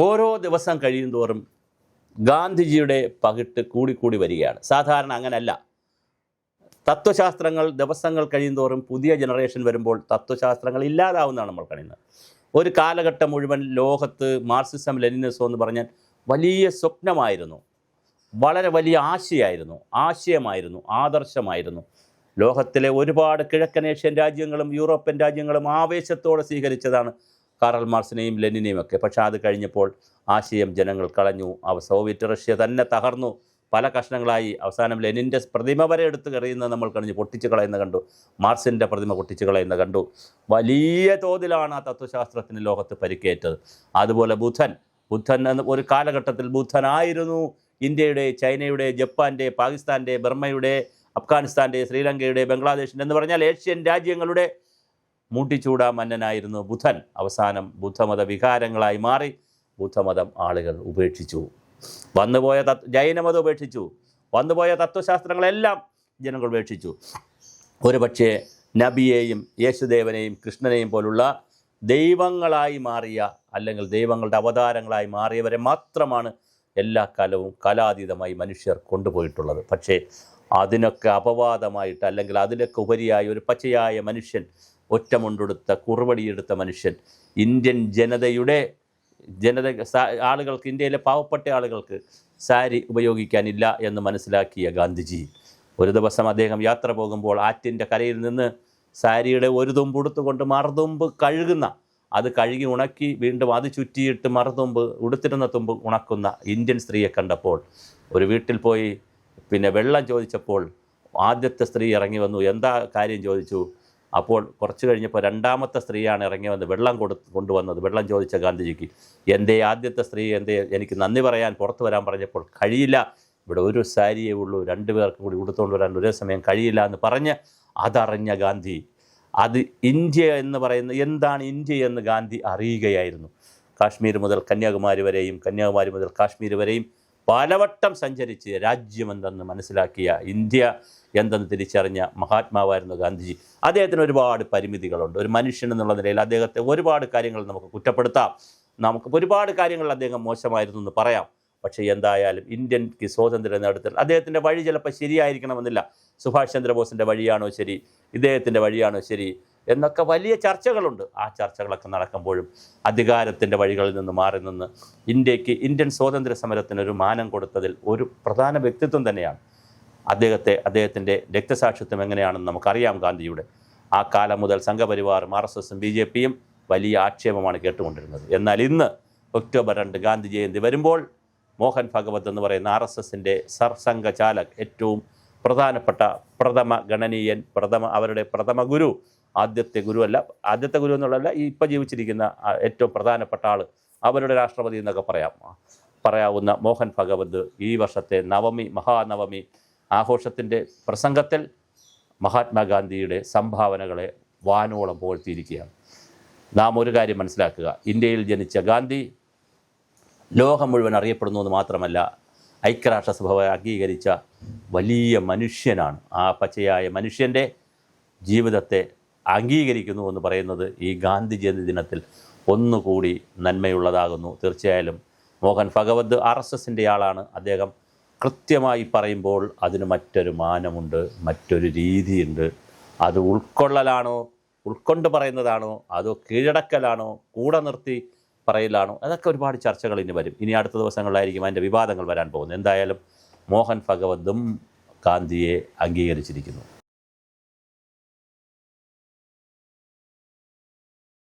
ഓരോ ദിവസം കഴിയുന്തോറും ഗാന്ധിജിയുടെ പകിട്ട് കൂടിക്കൂടി വരികയാണ്. സാധാരണ അങ്ങനല്ല. തത്വശാസ്ത്രങ്ങൾ ദിവസങ്ങൾ കഴിയുന്തോറും പുതിയ ജനറേഷൻ വരുമ്പോൾ തത്വശാസ്ത്രങ്ങൾ ഇല്ലാതാവുന്നതാണ് നമ്മൾ കഴിയുന്നത് ഒരു കാലഘട്ടം മുഴുവൻ ലോകത്ത് മാർക്സിസം ലെനിനിസം എന്ന് പറഞ്ഞാൽ വലിയ സ്വപ്നമായിരുന്നു. വളരെ വലിയ ആശയായിരുന്നു. ആശയമായിരുന്നു. ആദർശമായിരുന്നു. ലോകത്തിലെ ഒരുപാട് കിഴക്കൻ ഏഷ്യൻ രാജ്യങ്ങളും യൂറോപ്യൻ രാജ്യങ്ങളും ആവേശത്തോടെ സ്വീകരിച്ചതാണ് കാറൽ മാർസിനെയും ലെനിനെയും ഒക്കെ. പക്ഷേ അത് കഴിഞ്ഞപ്പോൾ ആശയം ജനങ്ങൾ കളഞ്ഞു. അവ സോവിയറ്റ് റഷ്യ തന്നെ തകർന്നു. പല കഷ്ണങ്ങളായി. അവസാനം ലെനിന്റെ പ്രതിമ വരെ എടുത്ത് കറിയുന്നത് നമ്മൾ കഴിഞ്ഞ് പൊട്ടിച്ചു കളയുന്ന കണ്ടു. മാർസിന്റെ പ്രതിമ പൊട്ടിച്ചു കളയുന്ന കണ്ടു. വലിയ തോതിലാണ് ആ തത്വശാസ്ത്രത്തിന് ലോകത്ത് പരിക്കേറ്റത്. അതുപോലെ ബുദ്ധൻ ബുദ്ധൻ എന്ന ഒരു കാലഘട്ടത്തിൽ ബുദ്ധനായിരുന്നു ഇന്ത്യയുടെ ചൈനയുടെ ജപ്പാന്റെ പാകിസ്ഥാന്റെ ബർമ്മയുടെ അഫ്ഗാനിസ്ഥാന്റെ ശ്രീലങ്കയുടെ ബംഗ്ലാദേശിന്റെ എന്ന് പറഞ്ഞാൽ ഏഷ്യൻ രാജ്യങ്ങളുടെ മൂട്ടിച്ചൂട മന്നനായിരുന്നു ബുധൻ. അവസാനം ബുദ്ധമത വികാരങ്ങളായി മാറി ബുദ്ധമതം ആളുകൾ ഉപേക്ഷിച്ചു. വന്നുപോയ തത് ജൈനമതം ഉപേക്ഷിച്ചു. വന്നുപോയ തത്വശാസ്ത്രങ്ങളെല്ലാം ജനങ്ങൾ ഉപേക്ഷിച്ചു. ഒരുപക്ഷേ നബിയെയും യേശുദേവനെയും കൃഷ്ണനെയും പോലുള്ള ദൈവങ്ങളായി മാറിയ അല്ലെങ്കിൽ ദൈവങ്ങളുടെ അവതാരങ്ങളായി മാറിയവരെ മാത്രമാണ് എല്ലാ കാലവും കലാതീതമായി മനുഷ്യർ കൊണ്ടുപോയിട്ടുള്ളത്. പക്ഷേ അതിനൊക്കെ അപവാദമായിട്ട് അല്ലെങ്കിൽ അതിനൊക്കെ ഉപരിയായി ഒരു പച്ചയായ മനുഷ്യൻ ഒറ്റമുണ്ടെടുത്ത കുറുവടിയെടുത്ത മനുഷ്യൻ. ഇന്ത്യൻ ജനതയുടെ ജനത ആളുകൾക്ക് ഇന്ത്യയിലെ പാവപ്പെട്ട ആളുകൾക്ക് സാരി ഉപയോഗിക്കാനില്ല എന്ന് മനസ്സിലാക്കിയ ഗാന്ധിജി. ഒരു ദിവസം അദ്ദേഹം യാത്ര പോകുമ്പോൾ ആറ്റിന്റെ കരയിൽ നിന്ന് സാരിയുടെ ഒരു തുമ്പ് ഉടുത്തുകൊണ്ട് മറുതുമ്പ് കഴുകുന്ന അത് കഴുകി ഉണക്കി വീണ്ടും അത് ചുറ്റിയിട്ട് മറുതുമ്പ് ഉടുത്തിരുന്ന തുമ്പ് ഉണക്കുന്ന ഇന്ത്യൻ സ്ത്രീയെ കണ്ടപ്പോൾ ഒരു വീട്ടിൽ പോയി പിന്നെ വെള്ളം ചോദിച്ചപ്പോൾ ആദ്യത്തെ സ്ത്രീ ഇറങ്ങി വന്നു. എന്താ കാര്യം ചോദിച്ചു? അപ്പോൾ കുറച്ച് കഴിഞ്ഞപ്പോൾ രണ്ടാമത്തെ സ്ത്രീയാണ് ഇറങ്ങി വന്ന് വെള്ളം കൊടു കൊണ്ടുവന്നത്. വെള്ളം ചോദിച്ച ഗാന്ധിജിക്ക് എന്റെ ആദ്യത്തെ സ്ത്രീ? എന്റെ എനിക്ക് നന്ദി പറയാൻ പുറത്തു വരാൻ പറഞ്ഞപ്പോൾ കഴിയില്ല. ഇവിടെ ഒരു സാരിയേ ഉള്ളൂ. രണ്ടു പേർക്കും കൂടി ഉടുത്തുകൊണ്ട് വരാൻ ഒരേ സമയം കഴിയില്ല എന്ന് പറഞ്ഞ് അതറിഞ്ഞ ഗാന്ധി അത് ഇന്ത്യ എന്ന് പറയുന്ന എന്താണ് ഇന്ത്യ എന്ന് ഗാന്ധി അറിയുകയായിരുന്നു. കാശ്മീർ മുതൽ കന്യാകുമാരി വരെയും കന്യാകുമാരി മുതൽ കാശ്മീർ വരെയും പലവട്ടം സഞ്ചരിച്ച് രാജ്യമെന്തെന്ന് മനസ്സിലാക്കിയ ഇന്ത്യ എന്തെന്ന് തിരിച്ചറിഞ്ഞ മഹാത്മാവായിരുന്നു ഗാന്ധിജി. അദ്ദേഹത്തിന് ഒരുപാട് പരിമിതികളുണ്ട്. ഒരു മനുഷ്യൻ എന്നുള്ള നിലയിൽ അദ്ദേഹത്തെ ഒരുപാട് കാര്യങ്ങൾ നമുക്ക് കുറ്റപ്പെടുത്താം. നമുക്ക് ഒരുപാട് കാര്യങ്ങൾ അദ്ദേഹം മോശമായിരുന്നു എന്ന് പറയാം. പക്ഷേ എന്തായാലും ഇന്ത്യയ്ക്ക് സ്വാതന്ത്ര്യം നേടത്തിൽ അദ്ദേഹത്തിന്റെ വഴി ചിലപ്പോൾ ശരിയായിരിക്കണമെന്നില്ല. സുഭാഷ് ചന്ദ്രബോസിന്റെ വഴിയാണോ ശരി? ഇദ്ദേഹത്തിന്റെ വഴിയാണോ ശരി? എന്നൊക്കെ വലിയ ചർച്ചകളുണ്ട്. ആ ചർച്ചകളൊക്കെ നടക്കുമ്പോഴും അധികാരത്തിന്റെ വഴികളിൽ നിന്ന് മാറി നിന്ന് ഇന്ത്യയ്ക്ക് ഇന്ത്യൻ സ്വാതന്ത്ര്യ സമരത്തിന് ഒരു മാനം കൊടുത്തതിൽ ഒരു പ്രധാന വ്യക്തിത്വം തന്നെയാണ്. അദ്ദേഹത്തെ അദ്ദേഹത്തിന്റെ രക്തസാക്ഷിത്വം എങ്ങനെയാണെന്ന് നമുക്കറിയാം ഗാന്ധിയുടെ. ആ കാലം മുതൽ സംഘപരിവാറും ആർ എസ് എസും ബി ജെ പിയും വലിയ ആക്ഷേപമാണ് കേട്ടുകൊണ്ടിരുന്നത്. എന്നാൽ ഇന്ന് ഒക്ടോബർ രണ്ട് ഗാന്ധി ജയന്തി വരുമ്പോൾ മോഹൻ ഭഗവത് എന്ന് പറയുന്ന ആർ എസ് എസിന്റെ സർസംഘചാലക് ഏറ്റവും പ്രധാനപ്പെട്ട പ്രഥമ ഗണനീയൻ പ്രഥമ അവരുടെ പ്രഥമ ഗുരു ആദ്യത്തെ ഗുരുവല്ല ആദ്യത്തെ ഗുരു എന്നുള്ളതല്ല ഈ ഇപ്പം ജീവിച്ചിരിക്കുന്ന ഏറ്റവും പ്രധാനപ്പെട്ട ആൾ അവരുടെ രാഷ്ട്രപതി എന്നൊക്കെ പറയാം. പറയാവുന്ന മോഹൻ ഭഗവത് ഈ വർഷത്തെ നവമി മഹാനവമി ആഘോഷത്തിന്റെ പ്രസംഗത്തിൽ മഹാത്മാഗാന്ധിയുടെ സംഭാവനകളെ വാനോളം പുകഴ്ത്തിയിരിക്കുകയാണ്. നാം ഒരു കാര്യം മനസ്സിലാക്കുക. ഇന്ത്യയിൽ ജനിച്ച ഗാന്ധി ലോകം മുഴുവൻ അറിയപ്പെടുന്നു എന്ന് മാത്രമല്ല ഐക്യരാഷ്ട്രസഭ അംഗീകരിച്ച വലിയ മനുഷ്യനാണ്. ആ പച്ചയായ മനുഷ്യന്റെ ജീവിതത്തെ അംഗീകരിക്കുന്നു എന്ന് പറയുന്നത് ഈ ഗാന്ധി ജയന്തി ദിനത്തിൽ ഒന്നുകൂടി നന്മയുള്ളതാകുന്നു. തീർച്ചയായാലും മോഹൻ ഭഗവത് ആർ എസ് എസിന്റെ ആളാണ്. അദ്ദേഹം കൃത്യമായി പറയുമ്പോൾ അതിന് മറ്റൊരു മാനമുണ്ട് മറ്റൊരു രീതിയുണ്ട്. അത് ഉൾക്കൊള്ളലാണോ ഉൾക്കൊണ്ട് പറയുന്നതാണോ അതോ കീഴടക്കലാണോ കൂടെ നിർത്തി പറയലാണോ അതൊക്കെ ഒരുപാട് ചർച്ചകൾ ഇനി വരും. ഇനി അടുത്ത ദിവസങ്ങളിലായിരിക്കും അതിന്റെ വിവാദങ്ങൾ വരാൻ പോകുന്നത്. എന്തായാലും മോഹൻ ഭഗവതും ഗാന്ധിയെ അംഗീകരിച്ചിരിക്കുന്നു.